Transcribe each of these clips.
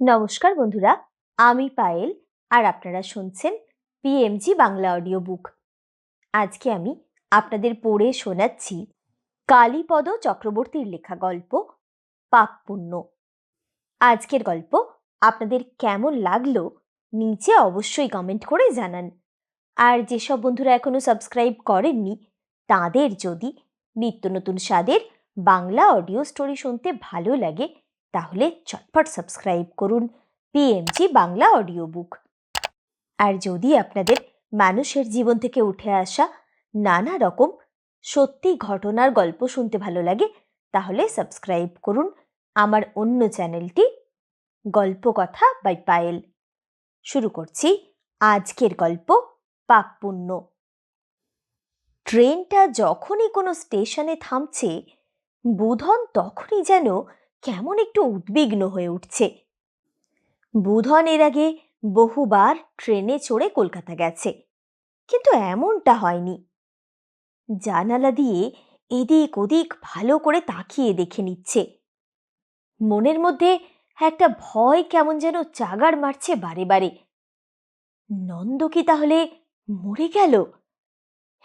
নমস্কার বন্ধুরা, আমি পায়েল আর আপনারা শুনছেন পিএমজি বাংলা অডিও বুক আজকে আমি আপনাদের পড়ে শোনাচ্ছি কালীপদ চক্রবর্তীর লেখা গল্প পাপ পুণ্য আজকের গল্প আপনাদের কেমন লাগল নিচে অবশ্যই কমেন্ট করে জানান। আর যেসব বন্ধুরা এখনও সাবস্ক্রাইব করেননি, তাদের যদি নিত্য নতুন স্বাদের বাংলা অডিও স্টোরি শুনতে ভালো লাগে তাহলে চটপট সাবস্ক্রাইব করুন পিএমজি বাংলা অডিও বুক আর যদি আপনাদের মানুষের জীবন থেকে উঠে আসা নানা রকম সত্যি ঘটনার গল্প শুনতে ভালো লাগে, তাহলে সাবস্ক্রাইব করুন আমার অন্য চ্যানেলটি গল্প কথা বাই পায়েল। শুরু করছি আজকের গল্প পাপ পুণ্য। ট্রেনটা যখনই কোনো স্টেশনে থামছে, বুধন তখনই যেন কেমন একটু উদ্বিগ্ন হয়ে উঠছে। বুধন এর আগে বহুবার ট্রেনে চড়ে কলকাতা গেছে, কিন্তু এমনটা হয়নি। জানালা দিয়ে এদিক ওদিক ভালো করে তাকিয়ে দেখে নিচ্ছে। মনের মধ্যে একটা ভয় কেমন যেন চাগার মারছে বারে বারে। নন্দ কি তাহলে মরে গেল?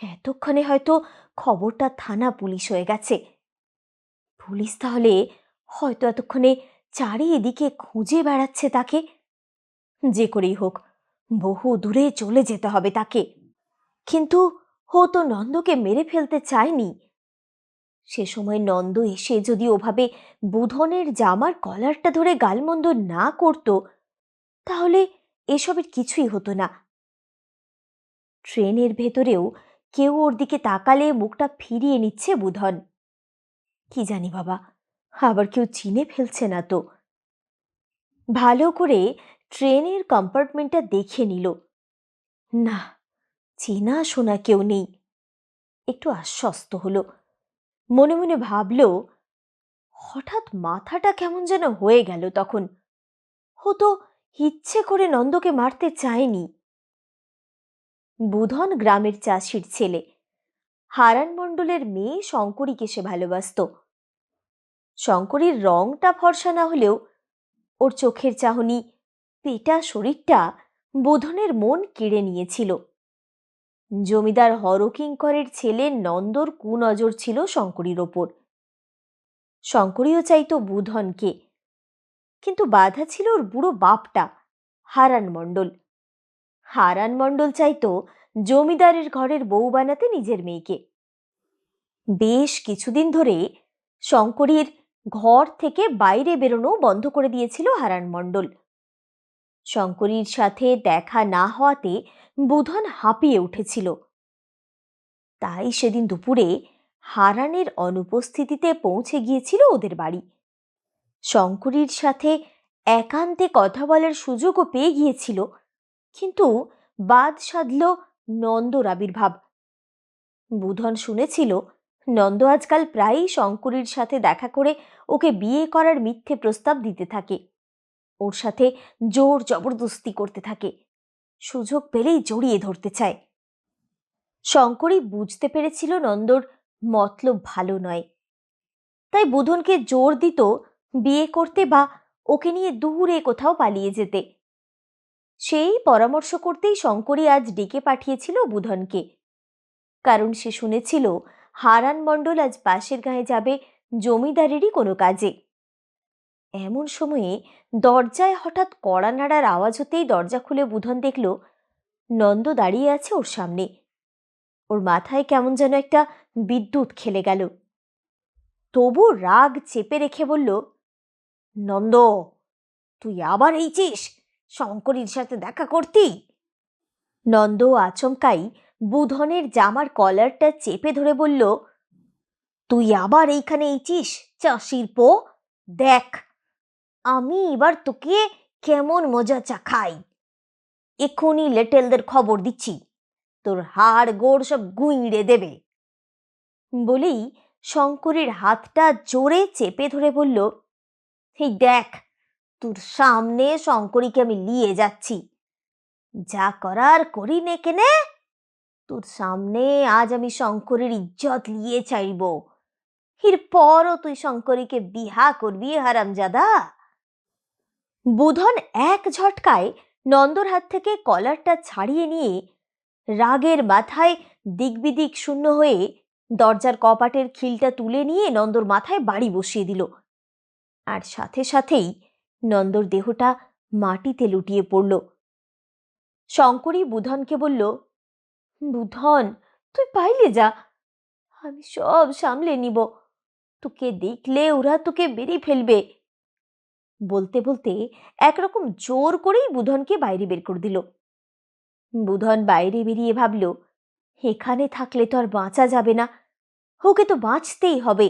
এতক্ষণে হয়তো খবরটা থানা পুলিশ হয়ে গেছে। পুলিশ তাহলে হয়তো এতক্ষণে চারিদিকে খুঁজে বেড়াচ্ছে তাকে। যে করেই হোক, বহু দূরে চলে যেতে হবে তাকে। কিন্তু ও তো নন্দকে মেরে ফেলতে চায়নি। সে সময় নন্দ এসে যদি ওভাবে বুধনের জামার কলারটা ধরে গালমন্দ না করত, তাহলে এসবের কিছুই হতো না। ট্রেনের ভেতরেও কেউ ওর দিকে তাকালে মুখটা ফিরিয়ে নিচ্ছে বুধন। কি জানি বাবা আবার কেউ চিনে ফেলছে না তো। ভালো করে ট্রেনের কম্পার্টমেন্টটা দেখে নিল। না, চেনা শোনা কেউ নেই। একটু আশ্বস্ত হলো। মনে মনে ভাবল, হঠাৎ মাথাটা কেমন যেন হয়ে গেল তখন। হতো ইচ্ছে করে নন্দকে মারতে চায়নি। বুধন গ্রামের চাষির ছেলে। হারান মণ্ডলের মেয়ে শঙ্করীকে সে ভালোবাসত। শঙ্করীর রংটা ফর্সা না হলেও ওর চোখের চাহনি, পেটা শরীরটা বোধনের মন কেড়ে নিয়েছিল। জমিদার হরকিঙ্করের ছেলে নন্দর কুনজর ছিল শঙ্করীর ওপর। শঙ্করীও চাইতো বুধনকে, কিন্তু বাধা ছিল ওর বুড়ো বাপটা, হারান মণ্ডল। হারান মণ্ডল চাইতো জমিদারের ঘরের বউ বানাতে নিজের মেয়েকে। বেশ কিছুদিন ধরে শঙ্করীর ঘর থেকে বাইরে বেরোনো বন্ধ করে দিয়েছিল হারান মণ্ডল। শঙ্করীর সাথে দেখা না হওয়াতে বুধন হাঁপিয়ে উঠেছিল। তাই সেদিন দুপুরে হারানের অনুপস্থিতিতে পৌঁছে গিয়েছিল ওদের বাড়ি। শঙ্করীর সাথে একান্তে কথা বলার সুযোগও পেয়ে গিয়েছিল, কিন্তু বাদ সাধল নন্দর আবির্ভাব বুধন শুনেছিল নন্দ আজকাল প্রায়ই শঙ্করীর সাথে দেখা করে ওকে বিয়ে করার মিথ্যে প্রস্তাব দিতে থাকে। ওর সাথে জোর জবরদস্তি করতে থাকে। সুযোগ পেলেই জড়িয়ে ধরতে চায়। শঙ্করী বুঝতে পেরেছিল নন্দর মতলব ভালো নয়। তাই বুধনকে জোর দিত বিয়ে করতে বা ওকে নিয়ে দূরে কোথাও পালিয়ে যেতে। সেই পরামর্শ করতেই শঙ্করী আজ ডেকে পাঠিয়েছিল বুধনকে। কারণ সে শুনেছিল হারান মণ্ডল আজ পাশের গায়ে যাবে জমিদারেরই কোনো কাজে। এমন সময়ে দরজায় হঠাৎ কড়া নাড়ার আওয়াজ হতেই দরজা খুলে বুধন দেখল, নন্দ দাঁড়িয়ে আছে ওর সামনে। ওর মাথায় কেমন যেন একটা বিদ্যুৎ খেলে গেল। তবু রাগ চেপে রেখে বলল, নন্দ, তুই আবার এইছিস? শঙ্করীর সাথে দেখা করতি? নন্দ আচমকাই বুধনের জামার কলারটা চেপে ধরে বলল, তুই আবার এইখানে এইছিস চাষির পো দেখ, আমি এবার তোকে কেমন মজা চা খাই। এক্ষুনি লেটেলদের খবর দিচ্ছি, তোর হাড় গোড় সব গুঁইড়ে দেবে। বলেই শঙ্করের হাতটা জোরে চেপে ধরে বলল, এই দেখ, তোর সামনে শঙ্করীকে আমি নিয়ে যাচ্ছি। যা করার করি নে কেনে তোর সামনে আজ আমি শঙ্করের ইজ্জত নিয়ে চাইব এরপরও তুই শঙ্করীকে বিহা করবি হারামজাদা? বুধন এক ঝটকায় নন্দর হাত থেকে কলারটা ছাড়িয়ে নিয়ে রাগের মাথায় দিকবিদিক শূন্য হয়ে দরজার কপাটের খিলটা তুলে নিয়ে নন্দর মাথায় বাড়ি বসিয়ে দিল। আর সাথে সাথেই নন্দর দেহটা মাটিতে লুটিয়ে পড়ল। শঙ্করী বুধনকে বলল বুধন, তুই পাইলে যা। আমি সব সামলে নিব। তোকে দেখলে ওরা তোকে বেরিয়ে ফেলবে। বলতে বলতে একরকম জোর করেই বুধনকে বাইরে বের করে দিল। বুধন বাইরে বেরিয়ে ভাবল, এখানে থাকলে তো আর বাঁচা যাবে না। ওকে তো বাঁচতেই হবে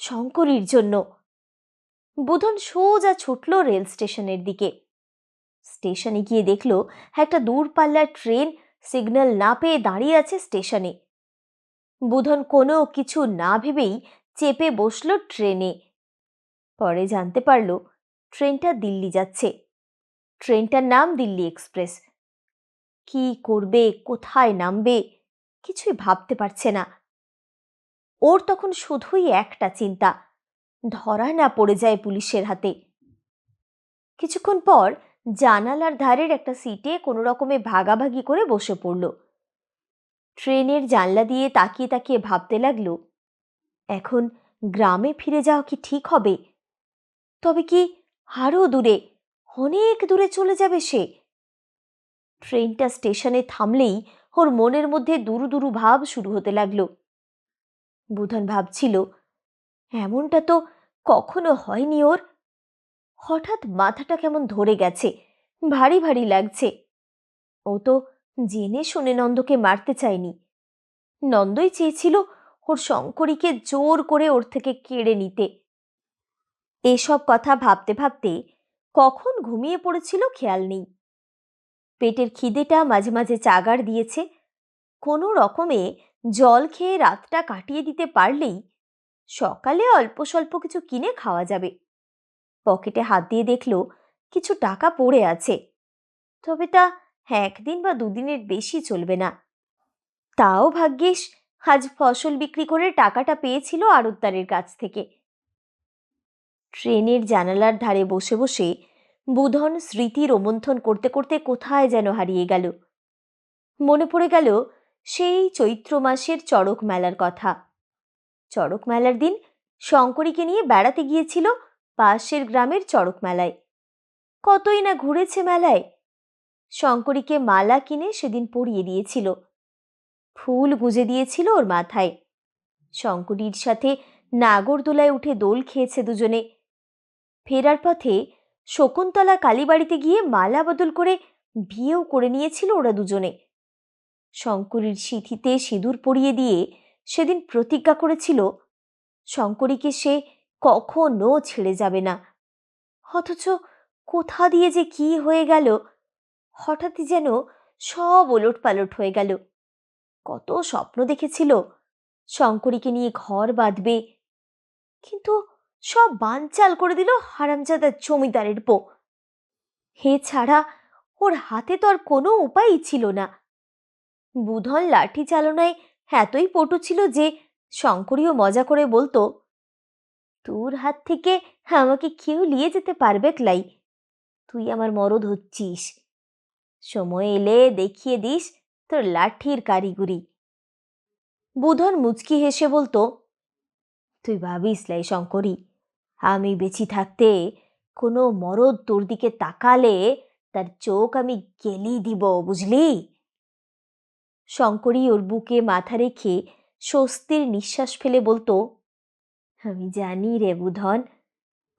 শঙ্করীর জন্য। বুধন সোজা ছুটল রেল স্টেশনের দিকে। স্টেশনে গিয়ে দেখল একটা দূরপাল্লার ট্রেন সিগন্যাল না পেয়ে দাঁড়িয়ে আছে স্টেশনে। বুধন কোনো কিছু না ভেবেই চেপে বসল ট্রেনে। পরে জানতে পারল, ট্রেনটা দিল্লি যাচ্ছে। ট্রেনটার নাম দিল্লি এক্সপ্রেস। কি করবে, কোথায় নামবে, কিছুই ভাবতে পারছে না। ওর তখন শুধুই একটা চিন্তা, ধরা না পড়ে যায় পুলিশের হাতে। কিছুক্ষণ পর জানালার ধারের একটা সিটে কোনো রকমে ভাগাভাগি করে বসে পড়ল। ট্রেনের জানলা দিয়ে তাকিয়ে তাকিয়ে ভাবতে লাগল, এখন গ্রামে ফিরে যাওয়া কি ঠিক হবে? তবে কি আরও দূরে, অনেক দূরে চলে যাবে সে? ট্রেনটা স্টেশনে থামলেই ওর মনের মধ্যে দুরু দুরু ভাব শুরু হতে লাগল। বুধন ভাবছিল, এমনটা তো কখনো হয়নি ওর। হঠাৎ মাথাটা কেমন ধরে গেছে। ভারী ভারী লাগছে। ও তো জেনে শুনে নন্দকে মারতে চায়নি। নন্দই চেয়েছিল ওর শঙ্করীকে জোর করে ওর থেকে কেড়ে নিতে। এসব কথা ভাবতে ভাবতে কখন ঘুমিয়ে পড়েছিল খেয়াল নেই। পেটের খিদেটা মাঝে মাঝে চাগার দিয়েছে। কোনো রকমে জল খেয়ে রাতটা কাটিয়ে দিতে পারলেই সকালে অল্প স্বল্প কিছু কিনে খাওয়া যাবে। পকেটে হাত দিয়ে দেখল কিছু টাকা পড়ে আছে। তবে তা একদিন বা দুদিনের বেশি চলবে না। তাও ভাগ্যিস, আজ ফসল বিক্রি করে টাকাটা পেয়েছিল আড়তদারের কাছ থেকে। ট্রেনের জানালার ধারে বসে বসে বুধন স্মৃতি রোমন্থন করতে করতে কোথায় যেন হারিয়ে গেল। মনে পড়ে গেল সেই চৈত্র মাসের চড়ক মেলার কথা। চড়ক মেলার দিন শঙ্করীকে নিয়ে বেড়াতে গিয়েছিল পাশের গ্রামের চড়ক মেলায়। কতই না ঘুরেছে মেলায়। শঙ্করীকে মালা কিনে সেদিন পরিয়ে দিয়েছিল। ফুল গুঁজে দিয়েছিল ওর মাথায়। শঙ্করীর সাথে নাগরদোলায় উঠে দোল খেয়েছে দুজনে। ফেরার পথে শকুন্তলা কালীবাড়িতে গিয়ে মালা বদল করে বিয়েও করে নিয়েছিল ওরা দুজনে। শঙ্করীর সিঁথিতে সিঁদুর পরিয়ে দিয়ে সেদিন প্রতিজ্ঞা করেছিল, শঙ্করীকে সে কখনো ছেড়ে যাবে না। অথচ কোথা দিয়ে যে কি হয়ে গেল? হঠাৎই যেন সব ওলট পালট হয়ে গেল। কত স্বপ্ন দেখেছিল, শঙ্করীকে নিয়ে ঘর বাঁধবে। কিন্তু সব বানচাল করে দিল হারামজাদার জমিদারের পো হে ছাড়া ওর হাতে তো আর কোনো উপায়ই ছিল না। বুধন লাঠি চালনায় এতই পটু ছিল যে শঙ্করীও মজা করে বলতো তোর হাত থেকে আমাকে কেউ নিয়ে যেতে পারবে ক্লাই। তুই আমার মরদ হচ্ছিস। সময় এলে দেখিয়ে দিস তোর লাঠির কারিগরি। বুধন মুচকি হেসে বলতো, তুই ভাবিস লাই শঙ্করী, আমি বেঁচি থাকতে কোনো মরদ তোর দিকে তাকালে তার চোখ আমি গেলি দিব, বুঝলি? শঙ্করী ওর বুকে মাথা রেখে স্বস্তির নিঃশ্বাস ফেলে বলতো আমি জানি রে বুধন,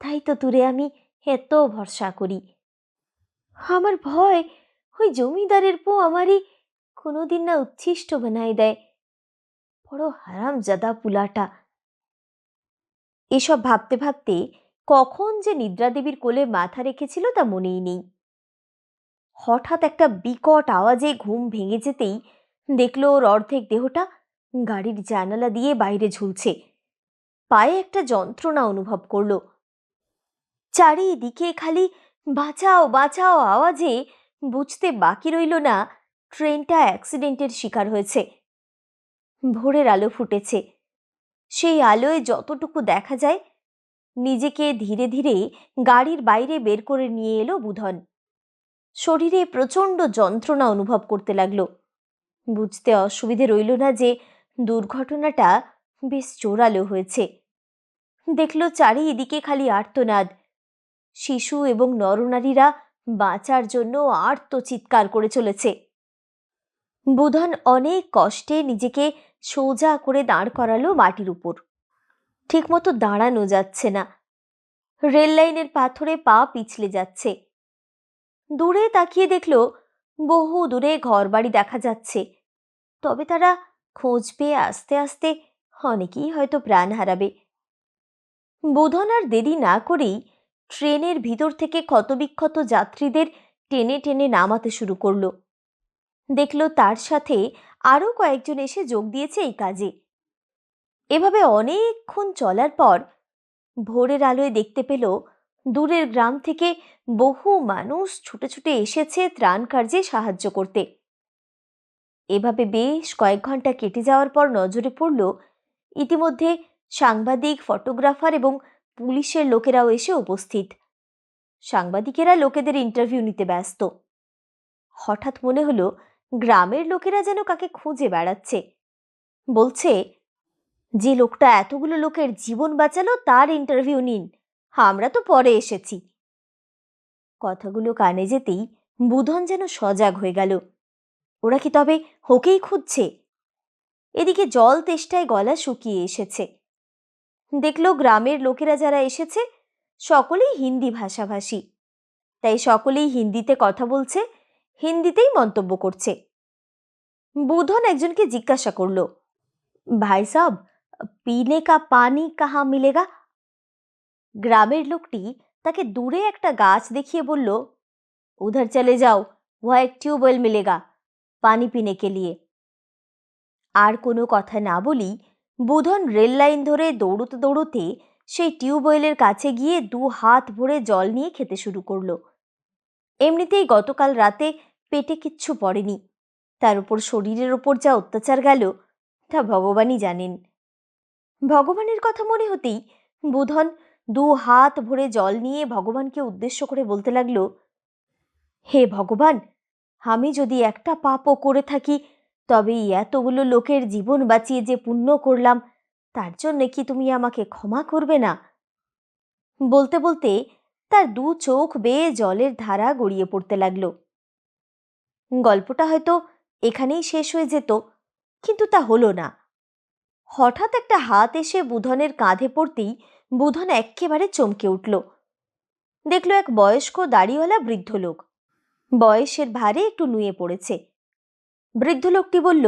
তাই তো তোরে আমি এত ভরসা করি। আমার ভয়, ওই জমিদারের পো আমারই কোনোদিন না উচ্ছিষ্ট বানাই দেয়। বড় হারাম জাদা পুলাটা। এসব ভাবতে ভাবতে কখন যে নিদ্রাদেবীর কোলে মাথা রেখেছিল তা মনেই নেই। হঠাৎ একটা বিকট আওয়াজে ঘুম ভেঙে যেতেই দেখল ওর অর্ধেক দেহটা গাড়ির জানালা দিয়ে বাইরে ঝুলছে। পায়ে একটা যন্ত্রণা অনুভব করল। চারিদিকে খালি বাঁচাও বাঁচাও আওয়াজে বুঝতে বাকি রইল না, ট্রেনটা অ্যাক্সিডেন্টের শিকার হয়েছে। ভোরের আলো ফুটেছে। সেই আলোয় যতটুকু দেখা যায়, নিজেকে ধীরে ধীরে গাড়ির বাইরে বের করে নিয়ে এলো বুধন। শরীরে প্রচণ্ড যন্ত্রণা অনুভব করতে লাগল। বুঝতে অসুবিধে রইল না যে দুর্ঘটনাটা বেশ জোরালো হয়েছে। দেখল চারিদিকে খালি আর্তনাদ। শিশু এবং নরনারীরা বাঁচার জন্য আর্ত চিৎকার করে চলেছে। বুধন অনেক কষ্টে নিজেকে সোজা করে দাঁড় করালো মাটির উপর। ঠিকমতো দাঁড়ানো যাচ্ছে না। রেল লাইনের পাথরে পা পিছলে যাচ্ছে। দূরে তাকিয়ে দেখল বহু দূরে ঘরবাড়ি দেখা যাচ্ছে। তবে তারা খোঁজ পেয়ে আস্তে আস্তে অনেকেই হয়তো প্রাণ হারাবে। বোধন আর দেরি না করেই ট্রেনের ভিতর থেকে ক্ষতবিক্ষত যাত্রীদের টেনে টেনে নামাতে শুরু করল। দেখল তার সাথে আরও কয়েকজন এসে যোগ দিয়েছে এই কাজে। এভাবে অনেকক্ষণ চলার পর ভোরের আলোয় দেখতে পেল, দূরের গ্রাম থেকে বহু মানুষ ছুটে ছুটে এসেছে ত্রাণ কার্যে সাহায্য করতে। এভাবে বেশ কয়েক ঘণ্টা কেটে যাওয়ার পর নজরে পড়ল, ইতিমধ্যে সাংবাদিক, ফটোগ্রাফার এবং পুলিশের লোকেরাও এসে উপস্থিত। সাংবাদিকেরা লোকেদের ইন্টারভিউ নিতে ব্যস্ত। হঠাৎ মনে হলো, গ্রামের লোকেরা যেন কাকে খুঁজে বেড়াচ্ছে। বলছে, যে লোকটা এতগুলো লোকের জীবন বাঁচালো, তার ইন্টারভিউ নিন। আমরা তো পরে এসেছি। কথাগুলো কানে যেতেই বুধন যেন সজাগ হয়ে গেল। ওরা কি তবে হোকেই খুঁজছে? এদিকে জল তেষ্টায় গলা শুকিয়ে এসেছে। দেখল গ্রামের লোকেরা যারা এসেছে, সকলেই হিন্দি ভাষাভাষী। তাই সকলেই হিন্দিতে কথা বলছে, হিন্দিতেই মন্তব্য করছে। বুধন একজনকে জিজ্ঞাসা করল, ভাই সাব, পিনে কা পানি কাহা মিলেগা? গ্রামের লোকটি তাকে দূরে একটা গাছ দেখিয়ে বলল, উধার চলে যাও ওয়া এক টিউবওয়েল মিলেগা পানি পিনে কে লিয়ে। আর কোনো কথা না বলি বুধন রেল লাইন ধরে দৌড়তে দৌড়তে সেই টিউবওয়েলের কাছে গিয়ে দু হাত ভরে জল নিয়ে খেতে শুরু করল। এমনিতেই গতকাল রাতে পেটে কিচ্ছু পড়েনি। তার উপর শরীরের ওপর যা অত্যাচার গেল, তা ভগবানই জানেন। ভগবানের কথা মনে হতেই বুধন দু হাত ভরে জল নিয়ে ভগবানকে উদ্দেশ্য করে বলতে লাগল, হে ভগবান, আমি যদি একটা পাপও করে থাকি তবে এতগুলো লোকের জীবন বাঁচিয়ে যে পুণ্য করলাম, তার জন্যে কি তুমি আমাকে ক্ষমা করবে না? বলতে বলতে তার দু চোখ বেয়ে জলের ধারা গড়িয়ে পড়তে লাগল। গল্পটা হয়তো এখানেই শেষ হয়ে যেত, কিন্তু তা হলো না। হঠাৎ একটা হাত এসে বুধনের কাঁধে পড়তেই বুধন একেবারে চমকে উঠল। দেখল এক বয়স্ক দাড়িওয়ালা বৃদ্ধ লোক বয়সের ভারে একটু নুয়ে পড়েছে। वृद्ध लोकटी बोल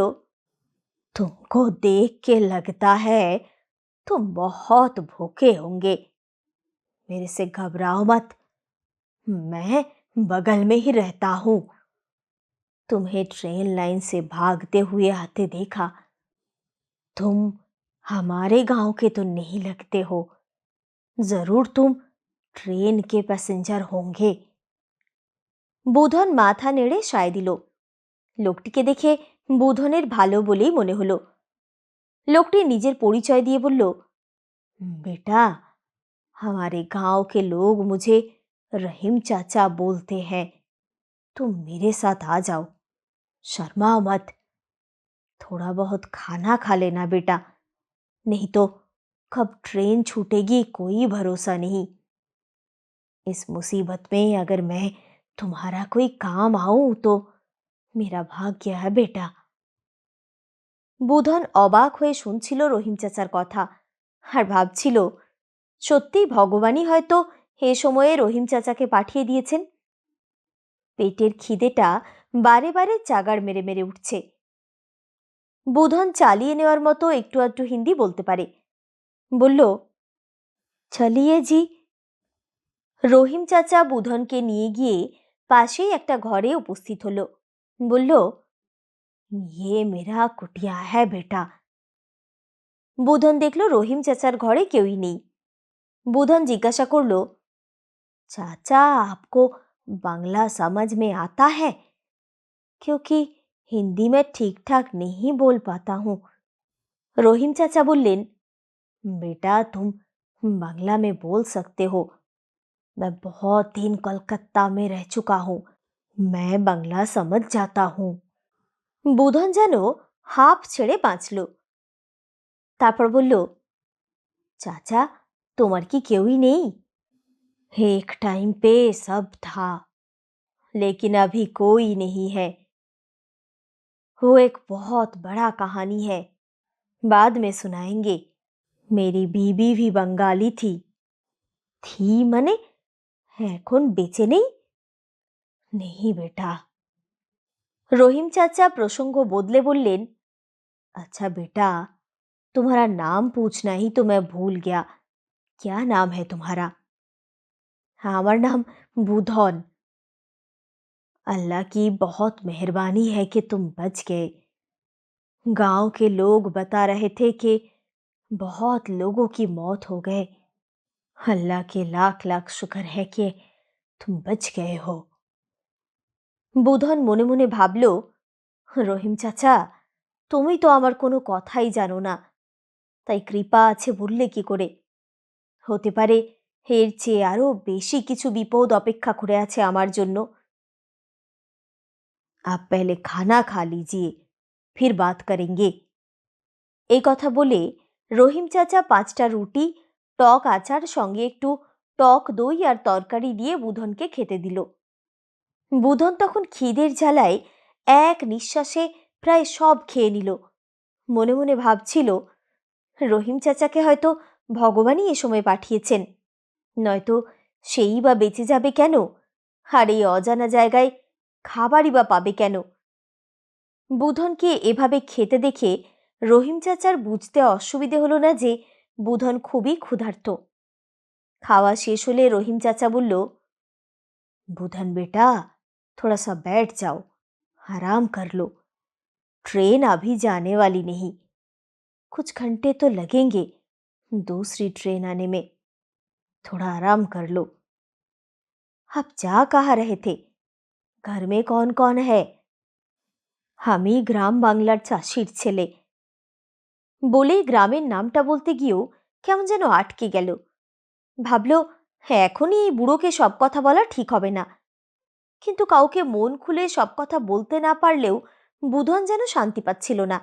तुमको देख के लगता है तुम बहुत भूखे होंगे। मेरे से घबराओ मत। मैं बगल में ही रहता हूँ। तुम्हें ट्रेन लाइन से भागते हुए आते देखा। तुम हमारे गाँव के तो नहीं लगते हो। ज़रूर तुम ट्रेन के पैसेंजर होंगे। बुधन माथा नेड़े शायद लोग লোকটিকে দেখে বুধনের ভালো বলেই মনে হলো লোকটি নিজের পরিচয় দিয়ে বলল बेटा हमारे गांव के लोग मुझे रहीम चाचा बोलते हैं तुम मेरे साथ आ जाओ शर्मा मत थोड़ा बहुत खाना खा लेना बेटा नहीं तो कब ट्रेन छूटेगी कोई भरोसा नहीं इस मुसीबत में अगर मैं तुम्हारा कोई काम आऊं तो মেরা ভাগ্য হ্যাঁ বেটা বুধন অবাক হয়ে শুনছিল রহিম চাচার কথা আর ভাবছিল সত্যিই ভগবানই হয়তো এ সময়ে রহিম চাচাকে পাঠিয়ে দিয়েছেন পেটের খিদেটা বারে বারে চাগাড় মেরে মেরে উঠছে বুধন চালিয়ে নেওয়ার মতো একটু আধটু হিন্দি বলতে পারে বলল চালিয়ে জি রহিম চাচা বুধনকে নিয়ে গিয়ে পাশেই একটা ঘরে উপস্থিত হলো বলল ইয়ে মেরা কুটিয়া হ্যাঁ বেটা বুধন দেখলো রহিম চাচার ঘরে কেউই নেই বুধন জিজ্ঞাসা করলো চাচা আপকো বাংলা समझ में आता है क्योंकि हिंदी में ठीक ठाक नहीं बोल पाता हूँ রহিম চাচা বললেন बेटा तुम बांग्ला में बोल सकते हो मैं बहुत दिन कलकत्ता में रह चुका हूँ मैं বাংলা समझ जाता हूँ বুধন যেন হাঁপ ছেড়ে বাঁচল তারপর বলল চাচা তোমার কি কেউই নেই एक टाइम पे सब था लेकिन अभी कोई नहीं है वो एक बहुत बड़ा कहानी है बाद में सुनाएंगे मेरी बीबी भी बंगाली थी थी मने এখন বেঁচে নেই নেই বেটা রহিম চাচা প্রসঙ্গ বদলে বললেন अच्छा बेटा तुम्हारा नाम पूछना ही तो मैं भूल गया क्या नाम है तुम्हारा আমার নাম বুধন अल्लाह की बहुत मेहरबानी है कि तुम बच गए गांव के लोग बता रहे थे कि बहुत लोगों की मौत हो गए अल्लाह के लाख लाख शुक्र है कि तुम बच गए हो বুধন মনে মনে ভাবল, রহিম চাচা, তুমি তো আমার কোনো কথাই জানো না। তাই কৃপা আছে বললে কি করে? হতে পারে এর চেয়ে আরও বেশি কিছু বিপদ অপেক্ষা করে আছে আমার জন্য। আপ পেলে খানা খা লিজিয়ে, ফির বাত করেঙ্গে। এই কথা বলে রহিম চাচা পাঁচটা রুটি, টক আচার, সঙ্গে একটু টক দই আর তরকারি দিয়ে বুধনকে খেতে দিল। বুধন তখন খিদের জ্বালায় এক নিঃশ্বাসে প্রায় সব খেয়ে নিল। মনে মনে ভাবছিল, রহিম চাচাকে হয়তো ভগবানই এ সময় পাঠিয়েছেন, নয়তো সেই বা বেঁচে যাবে কেন? আর এই অজানা জায়গায় খাবারই বা পাবে কেন? বুধনকে এভাবে খেতে দেখে রহিম চাচার বুঝতে অসুবিধে হলো না যে বুধন খুবই ক্ষুধার্ত। খাওয়া শেষ হলে রহিম চাচা বলল, বুধন বেটা थोड़ा सा बैठ जाओ आराम कर लो ट्रेन अभी जाने वाली नहीं कुछ घंटे तो लगेंगे दूसरी ट्रेन आने में थोड़ा आराम कर लो आप जा कहाँ रहे थे घर में कौन कौन है আমি গ্রাম বাংলার চাষির ছেলে বলেই গ্রামের নামটা বলতে গিয়েও কেমন যেন আটকে গেল ভাবল এখনই এই বুড়োকে সব কথা বলা ঠিক হবে না কিন্তু কাউকে মন খুলে সব কথা বলতে না পারলেও বুধন যেন শান্তি পাচ্ছিল না।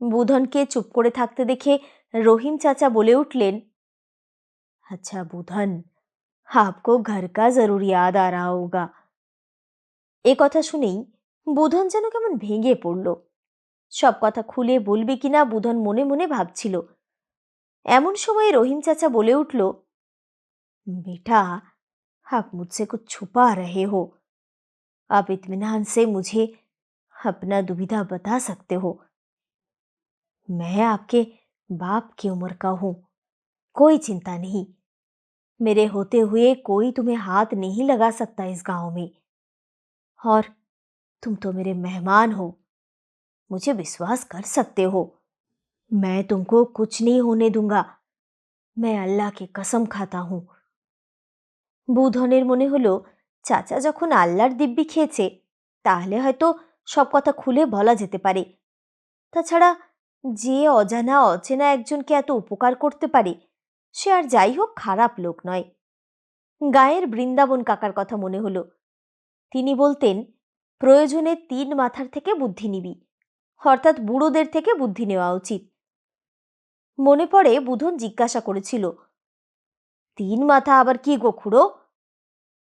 বুধনকে চুপ করে থাকতে দেখে রহিম চাচা বলে উঠলেন আচ্ছা বুধন, আপকো ঘর কা জরুরি আদ আর হোগা। এ কথা শুনেই বুধন যেন কেমন ভেঙে পড়ল। সব কথা খুলে বলবে কিনা বুধন মনে মনে ভাবছিল। এমন সময়ে রহিম চাচা বলে উঠল, বেটা आप मुझसे कुछ छुपा रहे हो। आप इत्मीनान से मुझे अपना दुविधा बता सकते हो। मैं आपके बाप की उम्र का हूँ। कोई चिंता नहीं। मेरे होते हुए कोई तुम्हें हाथ नहीं लगा सकता इस गाँव में। और तुम तो मेरे मेहमान हो। मुझे विश्वास कर सकते हो। मैं तुमको कुछ नहीं होने दूँगा। मैं अल्लाह की कसम खाता हूँ। বুধনের মনে হলো, চাচা যখন আল্লাহর দিব্যি খেয়েছে, তাহলে হয়তো সব কথা খুলে বলা যেতে পারে। তাছাড়া যে অজানা, অচেনা একজনকে এত উপকার করতে পারে, সে আর যাই হোক খারাপ লোক নয়। গায়ের বৃন্দাবন কাকার কথা মনে হলো। তিনি বলতেন, প্রয়োজনে তিন মাথার থেকে বুদ্ধি নিবি, অর্থাৎ বুড়োদের থেকে বুদ্ধি নেওয়া উচিত। মনে পড়ে বুধন জিজ্ঞাসা করেছিল তিন মাথা আবার কি গো খুড়ো?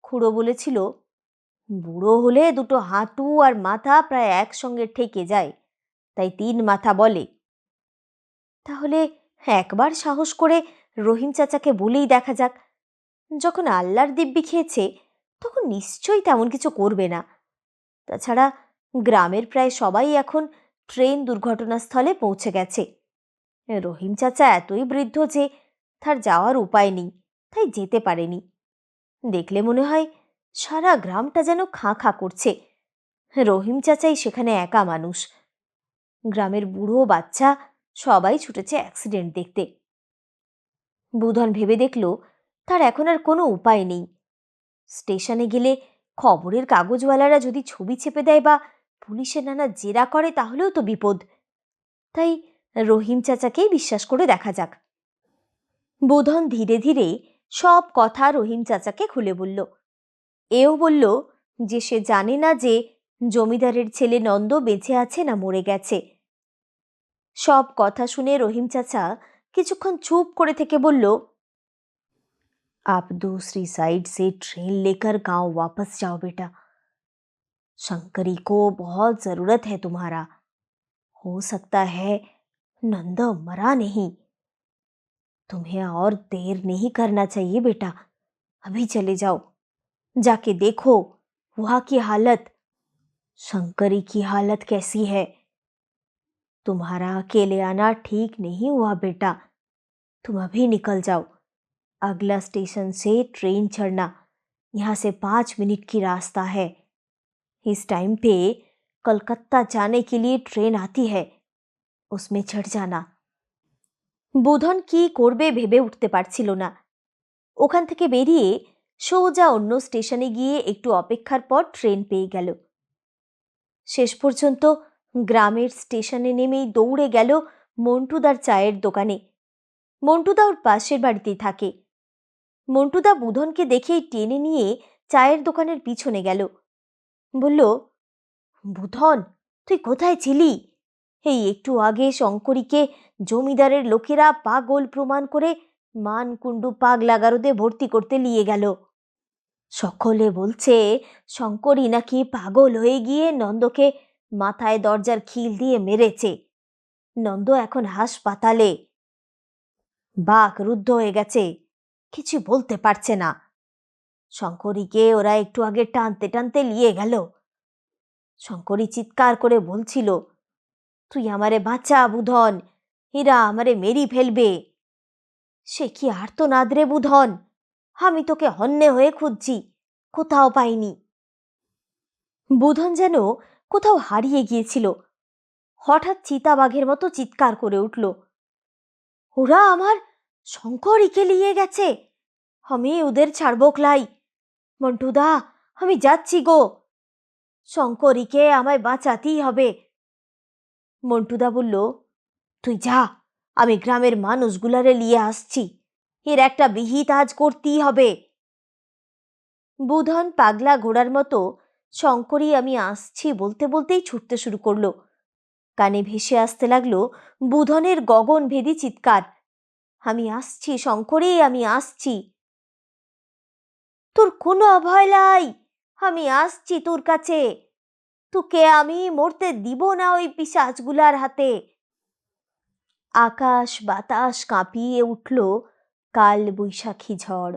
খুড়ো বলেছিল, বুড়ো হলে দুটো হাঁটু আর মাথা প্রায় একসঙ্গে ঠেকে যায়, তাই তিন মাথা বলে। তাহলে একবার সাহস করে রহিম চাচাকে বলেই দেখা যাক। যখন আল্লাহর দিব্যি খেয়েছে, তখন নিশ্চয়ই তেমন কিছু করবে না। তাছাড়া গ্রামের প্রায় সবাই এখন ট্রেন দুর্ঘটনাস্থলে পৌঁছে গেছে। রহিম চাচা এতই বৃদ্ধ যে, তার যাওয়ার উপায় নেই। তাই যেতে পারেনি। দেখলে মনে হয় সারা গ্রামটা যেন খাঁ খাঁ করছে। রহিম চাচাই সেখানে একা মানুষ। গ্রামের বুড়ো বাচ্চা সবাই ছুটেছে অ্যাক্সিডেন্ট দেখতে। বুধন ভেবে দেখল তার এখন আর কোনো উপায় নেই। স্টেশনে গেলে খবরের কাগজওয়ালারা যদি ছবি চেপে দেয় বা পুলিশের নানা জেরা করে তাহলেও তো বিপদ। তাই রহিম চাচাকেই বিশ্বাস করে দেখা যাক। বুধন ধীরে ধীরে সব কথা রহিম চাচাকে খুলে বলল এও বলল যে সে জানে না যে জমিদারের ছেলে নন্দ বেঁচে আছে না মরে গেছে সব কথা শুনে রহিম চাচা কিছুক্ষণ চুপ করে থেকে বলল आप दूसरी साइड से ट्रेन लेकर गांव वापस जाओ बेटा शंकरी को बहुत जरूरत है तुम्हारा हो सकता है नंद मरा नहीं तुम्हें और देर नहीं करना चाहिए बेटा। अभी चले जाओ। जाके देखो वहाँ की हालत। शंकरी की हालत कैसी है? तुम्हारा अकेले आना ठीक नहीं हुआ बेटा। तुम अभी निकल जाओ। अगला स्टेशन से ट्रेन चढ़ना। यहाँ से पाँच मिनट की रास्ता है। इस टाइम पे कलकत्ता जाने के लिए ट्रेन आती है। उसमें चढ़ जाना। বুধন কি করবে ভেবে উঠতে পারছিল না। ওখান থেকে বেরিয়ে সোজা অন্য স্টেশনে গিয়ে একটু অপেক্ষার পর ট্রেন পেয়ে গেল। শেষ পর্যন্ত গ্রামের স্টেশনে নেমেই দৌড়ে গেল মন্টুদার চায়ের দোকানে। মন্টুদা ওর পাশের বাড়িতেই থাকে। মন্টুদা বুধনকে দেখেই টেনে নিয়ে চায়ের দোকানের পিছনে গেল। বলল, বুধন, তুই কোথায় ছিলি? এই একটু আগে শঙ্করীকে জমিদারের লোকেরা পাগল প্রমাণ করে মানকুণ্ডু পাগলা গারদে ভর্তি করতে নিয়ে গেল। সকলে বলছে শঙ্করী নাকি পাগল হয়ে গিয়ে নন্দকে মাথায় দরজার খিল দিয়ে মেরেছে। নন্দ এখন হাসপাতালে। বাঘ রুদ্ধ হয়ে গেছে, কিছু বলতে পারছে না। শঙ্করীকে ওরা একটু আগে টানতে টানতে নিয়ে গেল। শঙ্করী চিৎকার করে বলছিল, তুই আমারে বাঁচা বুধন এরা আমারে মেরি ফেলবে। সে কি আর তো নাদরে বুধন? আমি তোকে হন্যে হয়ে খুঁজছি, কোথাও পাইনি। বুধন যেন কোথাও হারিয়ে গিয়েছিল। হঠাৎ চিতাবাঘের মতো চিৎকার করে উঠল। ওরা আমার শঙ্করীকে নিয়ে গেছে। আমি ওদের ছাড়বো ক্লাই মন্টুদা, আমি যাচ্ছি গো। শঙ্করীকে আমায় বাঁচাতেই হবে। মন্টুদা বলল তুই যা, আমি গ্রামের মানুষগুলারে নিয়ে আসছি। এর একটা বিহিত আজ করতেই হবে। বুধন পাগলা ঘোড়ার মতো শঙ্করী আমি আসছি বলতে বলতেই ছুটতে শুরু করল। কানে ভেসে আসতে লাগল বুধনের গগনভেদী চিৎকার। আমি আসছি শঙ্করী, আমি আসছি। তোর কোনো অভয় নাই, আমি আসছি তোর কাছে। তোকে আমি মরতে দিব না ওই পিসাজগুলার হাতে। আকাশ বাতাস কাঁপিয়ে উঠল কাল বৈশাখী ঝড়।